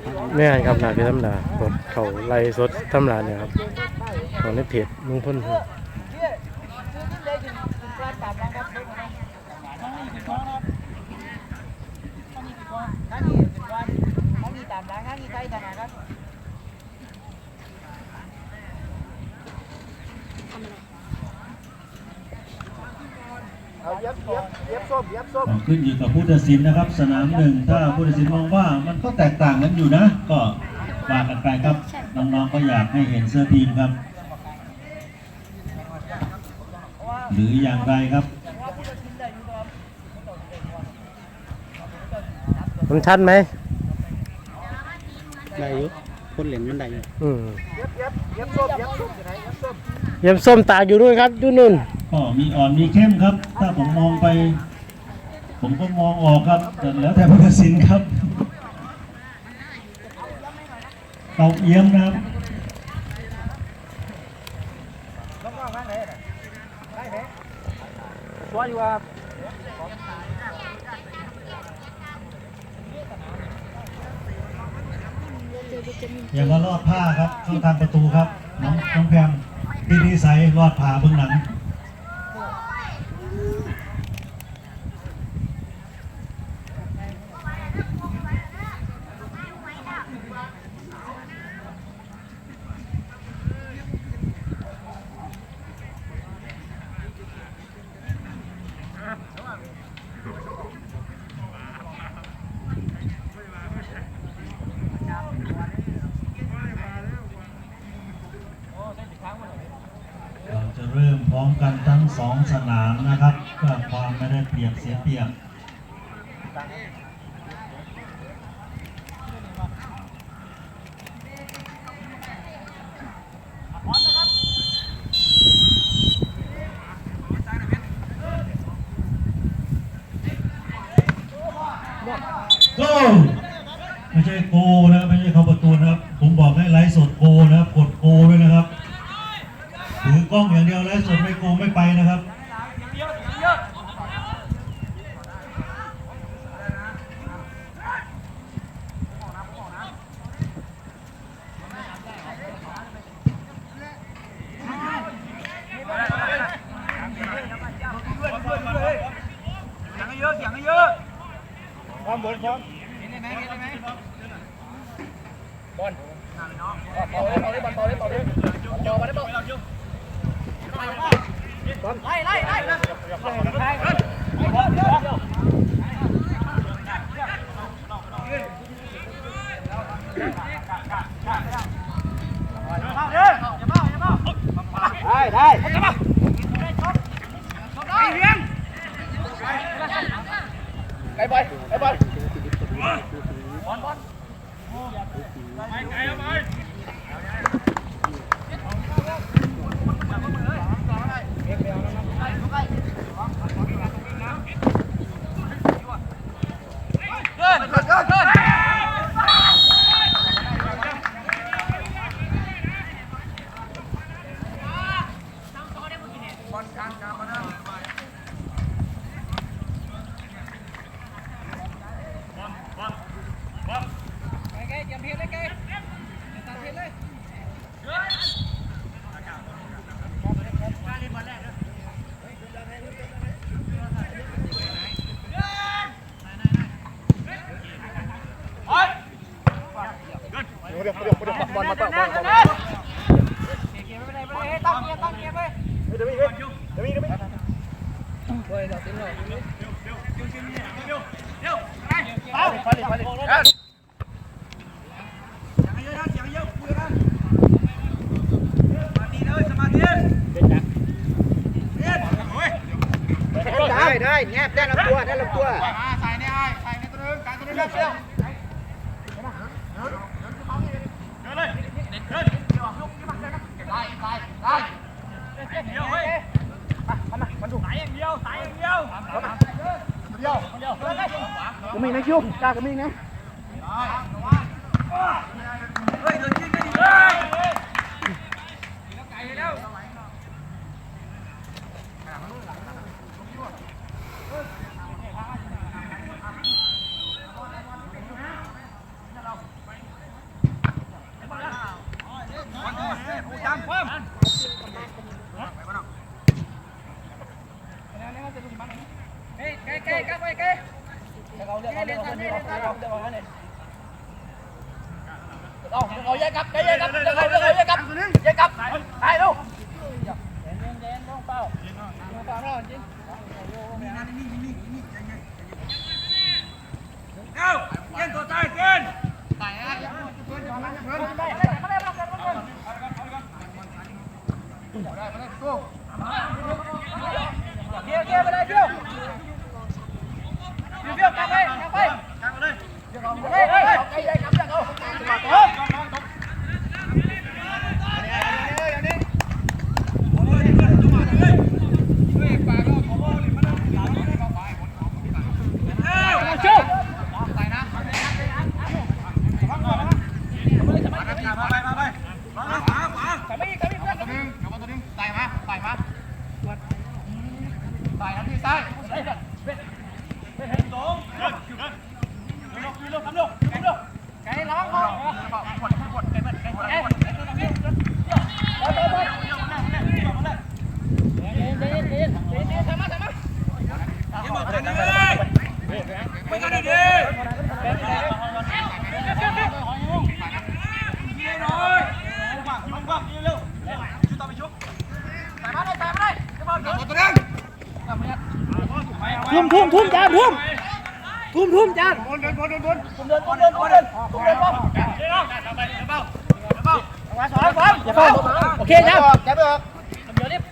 จทั้งานแม่นครับหนาเพชรธรรมดากดเขาไล่สดธรรมดาเนี่ยครับของในเพจลุงพ่นครับต้ องขึ้นอยู่กับผู้ตัดสินนะครับ สนามหนึ่งถ้าผู้ตัดสินมองว่ามันก็แตกต่างกันอยู่นะ ก็ว่ากันไปครับน้องๆก็อยากให้เห็นเสื้อทีมครับ หรืออย่างไรครับมันชัดไหมได้อยู่คนเหรียญมันได้อยู่อืมเย็บส้มตากอยู่นู่นครับอยู่นู่น ก็มีอ่อนมีเข้มครับ ถ้าผมมองไป ผมก็มองออกครับแต่แล้วแต่ผู้ตัดสินครับเตาเอี้ยมนะครับตัวอยู่ว่าอย่างก็รอดผ้าครับเข้าทางประตูครับ น้องน้องแพมพี่นิสัยรอดผ่าเบื้องหลัง เราจะเริ่มพร้อมกันทั้ง สองสนามนะครับเพื่อความไม่ได้เปรียบเสียเปรียบโก้ไม่ใช่โกนะครับไม่ใช่เข้าประตูนะครับ ผมบอกให้ไลฟ์สดโกนะครับ กดโกด้วยนะครับ ถือกล้องอย่างเดียวไลฟ์สดไม่โกไม่ไปนะครับ ได้ได้ไก่บอยไปไก่ บอยบอลมาต่อบอลบอลได้ได้แงบได้ลำตัวได้ลำตัวกูมีนะคิวกล้ากูมีนะเ của mình đấy chung ra của mình đấy Hey, hey, hey, hey. เอาเรื่องเอาเรื่องเอาเรื่องเอาเรื่องเอาเรื่องเอาเรื่องเอาเอาแยกกับแยกกับเอาเอาแยกกับแยกกับไปลูกเดนเดนต้องเป้าต้องเป้าแล้วจริงนี่นี่นี่นี่เอ้าเล่นตัวตายเกินตายฮะเกินก่อนนะเกินได้ได้มาได้มาได้มาได้มาได้สู้เกี่ยวเกี่ยวไปเลยเกี่ยว พูมจานเดินเดินเดินเดินเดินเดินเดินเดินเดินเดินเดินบนเดินอย่าเข้าโอเคจ้าจับไปออกเดินยวรีบ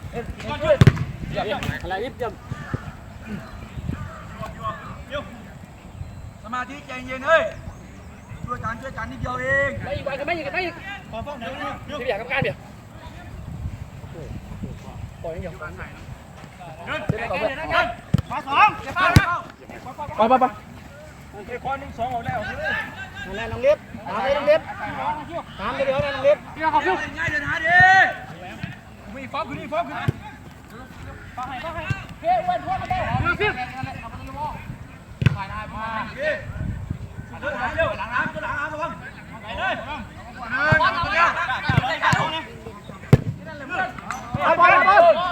อะไรรีบจับสมาธิใจเย็นเฮ้ยช่วยกันช่วยกันนิดเดียวเองไม่อีกไปก็ไม่อีกไม่อีกขอฟ้องเดี๋ยวเดี๋ยวอยากกับการเดี๋ยวปล่อยให้เดี๋ยวเดินเดินเดินมาสองไปไปไป คนหนึ่งสองออกแล้วนั่นแหละน้องเล็บตามเลยน้องเล็บตามไปเดี๋ยวนะน้องเล็บพี่ขอบคุณง่ายเดินหาดิมีฟ้องคือนี่ฟ้องคือฟ้องให้ฟ้องให้เฮ้ยวันฟ้องมาได้ดูสิถ่ายได้มาเฮ้ยเดินหาเร็วหลังน้ำหลังน้ำระวังไปเลยบอลเอาเนี่ยเอาบอลเอาบอล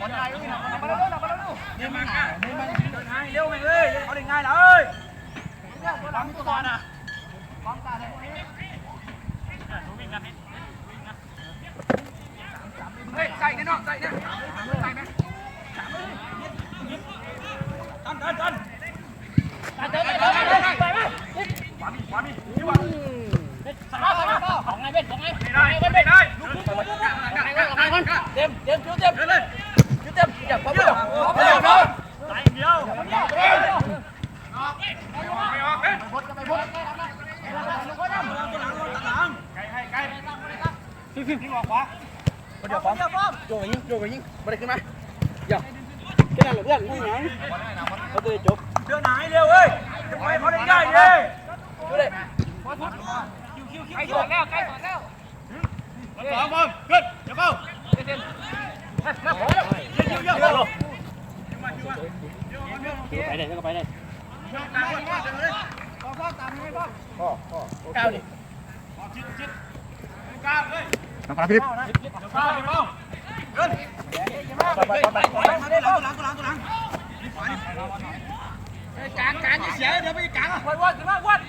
บอลใหญ่เลยมาแล้วมาแล้วนี่มันนี่มันเดินหาเร็วแม่งเลยเขาได้ง่ายเลย บอลมีตัวบอลอะบอลตาเลยเฮ้ยใส่กันเนาะใส่เนี่ยใส่ไหมตันตันตันเดินไปเดินไปเดินไปไปขวามีขวามีที่ว่าของไงเป็นของไงไม่ได้ไม่ได้ลูกลูกเต็มเต็มคิวเต็มเดินเลยคิวเต็มอย่าพอเดีเดียยววเดียวเดียวใส่เดียว ไม่ออก ไม่ออกเฮ้ยพดจะไปพดตัวหลังตัวหลังไกลให้ไกล ฟิวฟิวฟิวออกขวาเดี๋ยวพร้อมโยกไปยิงโยกไปยิงไม่ได้ขึ้นมาอย่าแค่นั้นหรอเพื่อนไม่หยังเขาจะจบเดินหายเร็วเฮ้ยไปเขาได้ง่ายเลยดูเลยใกล้สองแล้วใกล้สองแล้วสองบอลขึ้นเดี๋ยวเข้าเต้นเต้นเยอะเยอะเยอะไปได้ก็ไปได้ตามพ่อเดินเลยพ่อตามให้พ่อพ่อพ่อก้าวดิชิดชิดก้าวเลย น้องคนละพิบการการเสียเดี๋ยวไปการวัดวัดวัดวัด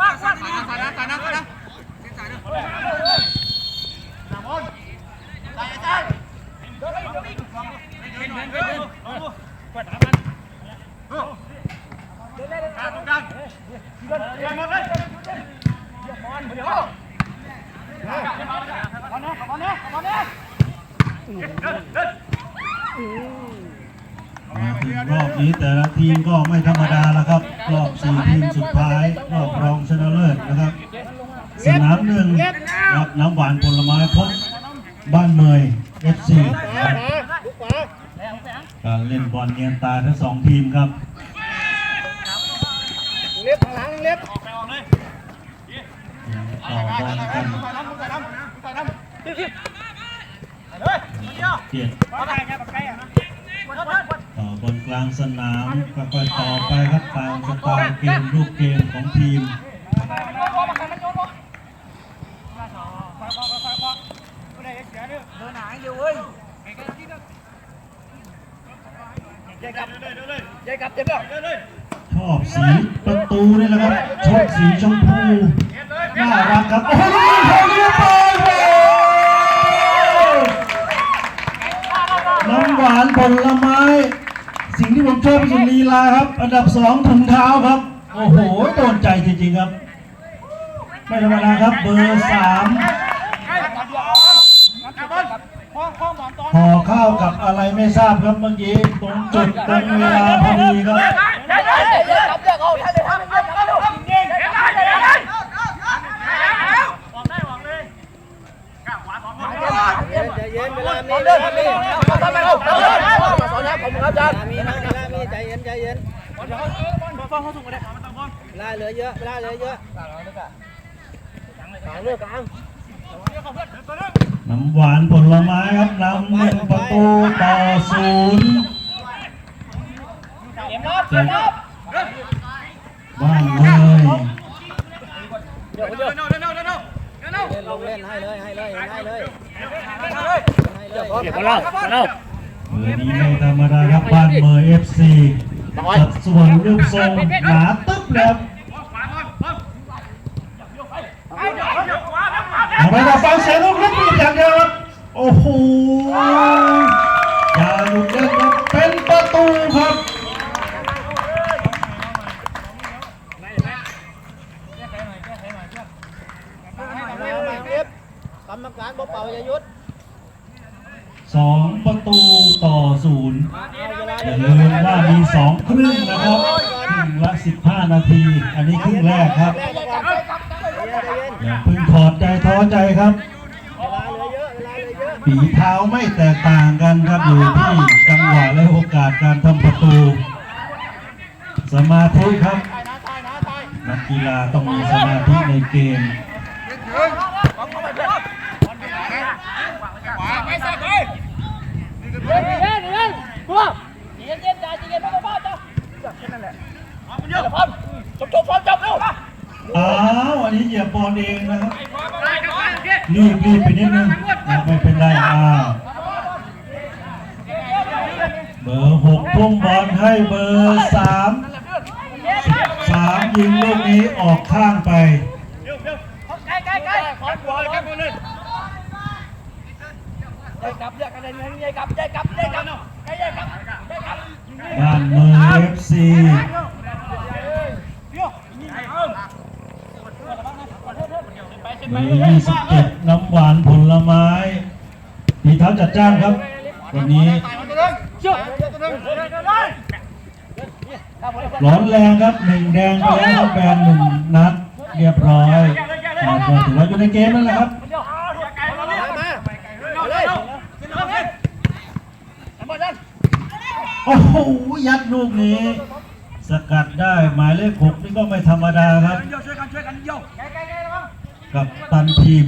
วัดวัดก่อนนะก่อนนะก่อนนะเส้นสายนะสามคนสายสายเดินไปเดินไปเดินเดินเดินกดหามันเดินเดินตรงกลางเดินหมดเลยเดี๋ยวมอนเดี๋ยว มาถึงรอบนี้แต่ละทีมก็ไม่ธรรมดาแล้วครับ รอบสี่ทีมสุดท้ายรอบรองชนะเลิศนะครับ สนามหนึ่งรับน้ำหวานผลไม้พบบ้านเมย FC ครับการเล่นบอลเนียนตาทั้งสองทีมครับเล็บข้างหลังเล็บยัง ต่อบอลกันเปลี่ยนต่อบอลกลางสนามค่อยๆต่อไปครับตามสไตล์เกมลูกเกมของทีมเดินหายเร็วเว้ยยายกลับยายกลับเต็มแล้วชอบสีประตูนี่แหละครับชอบสีชมพู น่ารักครับ โอ้โหนี่เขาเรียกไปน้ำหวานผลไม้ สิ่งที่ผมชอบที่สุดลีลาครับ อันดับสองถุงเท้าครับ โอ้โหโดนใจจริงๆครับ ไม่ธรรมดาครับ เบอร์สามห่อข้าวกับอะไรไม่ทราบครับเมื่อกี้ตรงจุดตรงเวลาพอดีครับาจารย์มีนะเวลามีใจเย็นใจเย็นเวลาเหลือเยอะเวลาเหลือเยอะกลางเลือกกลางน้ำหวานผลไม้ครับนำหนึ่งประตูต่อศูนย์ว่างเลยเดี๋ยวเลย ล่นลงเล่นให้เลยให้เลยให้เลยให้เลยเก็บมาแล้วมาแล้วเบอร์นี้ไม่ธรรมดาครับบ้านเมย์เอฟซีสัดส่วนรูปทรงหนาตึ๊บเลยครับเอาไปต่อฟังเสียงลูกเล่นอีกอย่างเดียวครับโอ้โหอย่าหยุดเล่นครับเป็นประตูครับ กรรมการบอเป่าอย่ายุดสองประตูต่อศูนย์อย่าลืมว่ามีสองครึ่งนะครับครึ่งละ15นาที อันนี้ครึ่งแรกครับอย่าเพิ่งถอดใจท้อใจครับฝีเท้าไม่แตกต่างกันครับอยู่ที่จังหวะและโอกาสการทำประตู สมาธิครับนักกีฬาต้องมีสมาธิในเกมใช่ไปเย็นเย็นเย็นกลัวเย็นเย็นใจเย็นพ่ อพ่อเจ้านั่นแหละเดี๋ยวพร้อมจบจบพร้อมจบเร็วอ้าวอันนี้เหยียบบอลเองนะครับรีบรีบไปนิดนึงไม่เป็นไรอ้าวเบอร์หกพุ่งบอลให้เบอร์สามสามยิงลูกนี้ออกข้างไปใกล้ใกล้ใกล้ขอบอลครับคนนึง ใจกลับเลือกกันเลยใจกลับใจกลับใจกลับใจกลับใจกลับบ้านเมืองเอฟซีเบอร์ยี่สิบเจ็ดน้ำหวานผลไม้ดีเท้าจัดจ้านครับ วันนี้ ร้อนแรงครับหนึ่งแดงไปแล้วแบนหนึ่งนัด เรียบร้อยอ่าก็ถือว่าอยู่ในเกมนั่นแหละครับ มาเอาเลย โอ้โหยัดลูกนี้ สกัดได้หมายเลขหกนี่ก็ไม่ธรรมดาครับ ช่วยกันช่วยกันโยกับตันทีม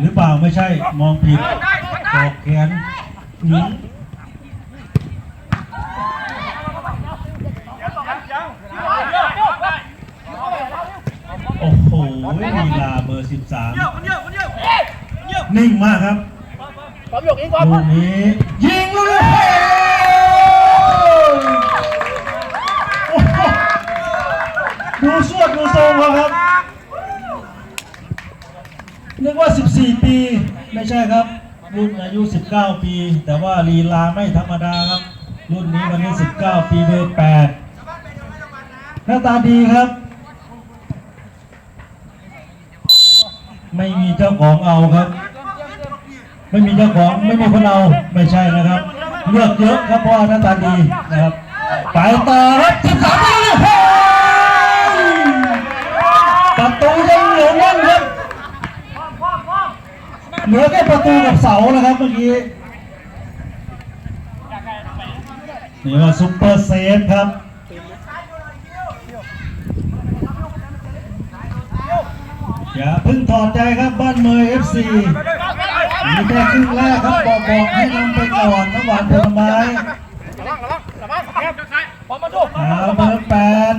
หรือเปล่าไม่ใช่มองผิดตอกแขนหญิงโอ้โหลีลาเบอร์ 13 นิ่งมากครับผมยกอีกว่าลูกนี้ยิงลูกนี้โอ้โหดูสวดดูทรงเขาครับนึกว่า 14 ปีไม่ใช่ครับรุ่นอายุ 19 ปี แต่ว่าลีลาไม่ธรรมดาครับ รุ่นนี้วันนี้ 19 ปีเบอร์8หน้าตาดีครับ ไม่มีเจ้าของเอาครับ ไม่มีเจ้าของไม่มีคนเอาไม่ใช่นะครับเลือกเยอะครับเพราะว่าหน้าตาดีนะครับไปต่อครับ13ปีเลยประตูยังเหลือแน่นครับเหลือแค่ประตูกับเสานะครับเมื่อกี้นี่ว่าซุปเปอร์เซฟครับอย่าเพิ่งถอดใจครับบ้านเมย์เอฟซี มีแค่ครึ่งแรกครับบอกบอกให้นำไปก่อนน้ำหวานผลไม้ผมมาดูเอาเบอร์แปด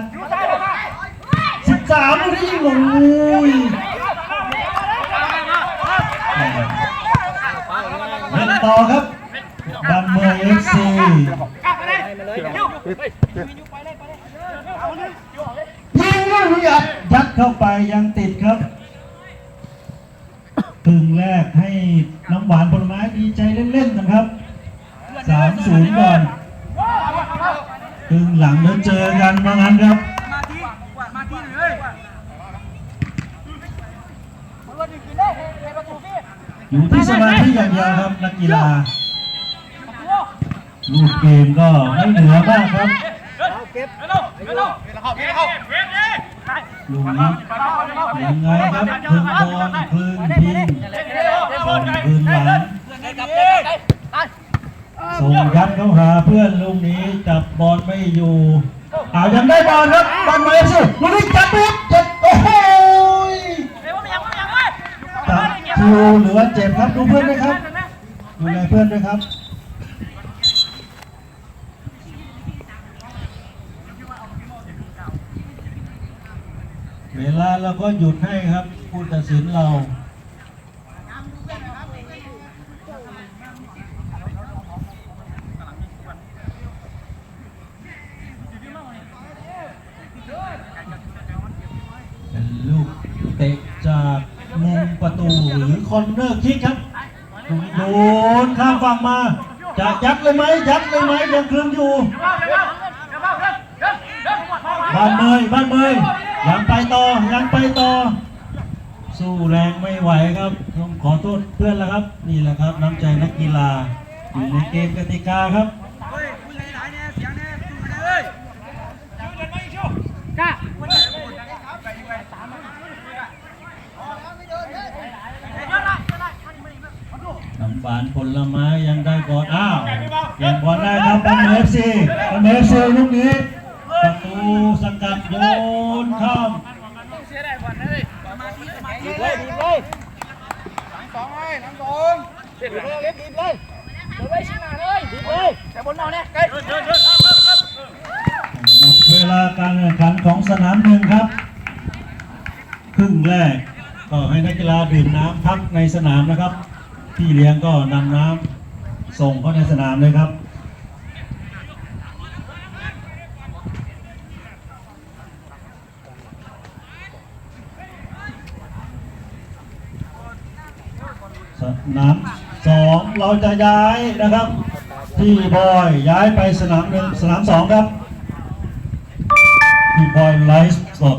สิบสามลูกนี้ยิงลงอุ้ยเล่นต่อครับานเมย์เอฟซี ให้มาเลย ยิงลูกนี้อัดยัดเข้าไปยังติดครับ ครึ่งแรกให้น้ำหวานผลไม้ดีใจเล่นๆกันครับสามศูนย์ก่อนครึ่งหลังเดี๋ยวเจอกันว่างั้นครับมาที่เลยอยู่ที่สมาธิอย่างเดียวครับนักกีฬาลูกเกมก็ไม่เหนือมากครับเอาเก็บเร็วเร็วเร็วเข้าเร็วเข้า เร็วเร็วลูกนี้ยังไงครับพึงบอลพึงพิงบอลพึงหลังส่งยัดเข้าหาเพื่อนลูกนี้จับบอลไม่อยู่เอายังได้บอลครับบอลมาเอฟซีลูกนี้จับปุ๊บจับโอ้โหจับคิวหรือว่าเจ็บครับดูเพื่อนด้วยครับดูแลเพื่อนด้วยครับ เวลาเราก็หยุดให้ครับผู้ตัดสินเราเป็นลูกเตะจากมุมประตูหรือคอนเนอร์คิกครับโดนข้ามฝั่งมาจะยัดเลยไหมยัดเลยไหมยังคลึงอยู่บ้านเมยบ้านเมย ยังไปต่อ ยังไปต่อ สู้แรงไม่ไหวครับต้องขอโทษเพื่อนแล้วครับ นี่แหละครับ น้ำใจนักกีฬาอยู่ในเกมกติกาครับเฮ้ยคุยหลายๆเนี่ยเสียงเนี่ยคุยกันเลยชื่อเดินไม่ชื่อกล้าน้ำหวานผลไม้ยังได้บอลอ้าวยังบอลได้ครับบันเอฟซีบันเอฟซีลูกนี้ประตูสกัดโยนข้าม เสียได้ก่อนเลยมาที่มาที่ เลยดีเลย สองเลยน้ำสองเด็ด ดี เล เลย ยเล็กดีเลย เดี๋ยวไว้ชิมมาเลย ดีเลย แต่บนนอนเนี่ยเดินเดินเดิน หมดเวลาการแข่งขันของสนามหนึ่งครับ ครึ่งแรกก็ให้นักกีฬาดื่มน้ำพักในสนามนะครับ พี่เลี้ยงก็นำน้ำส่งเข้าในสนามเลยครับสนามสองเราจะย้ายนะครับพี่บอยย้ายไปสนามหนึ่งสนามสองครับพี่บอยไลฟ์สด